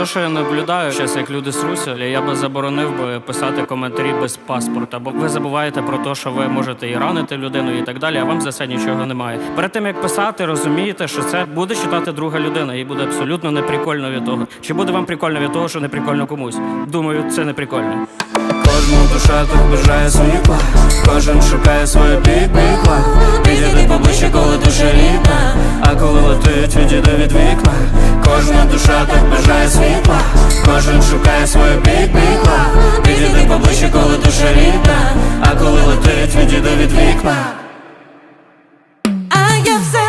то, що я наблюдаю, зараз як люди сруся, я би заборонив би писати коментарі без паспорта, бо ви забуваєте про те, що ви можете і ранити людину, і так далі, а вам за це нічого немає. Перед тим як писати, розумієте, що це буде читати друга людина, і буде абсолютно неприкольно від того. Чи буде вам прикольно від того, що не прикольно комусь? Думаю, це не прикольно. Кожну душа тут бажає світла, кожен шукає своє бік-бік Підійди поближче, коли душа рідна, а коли летить, відійди від вікна. Кожна душа тут бажає світла, кожен шукає свою бік-бік Підійди поближче, коли душа рідна, а коли летить, відійди від вікна. А я все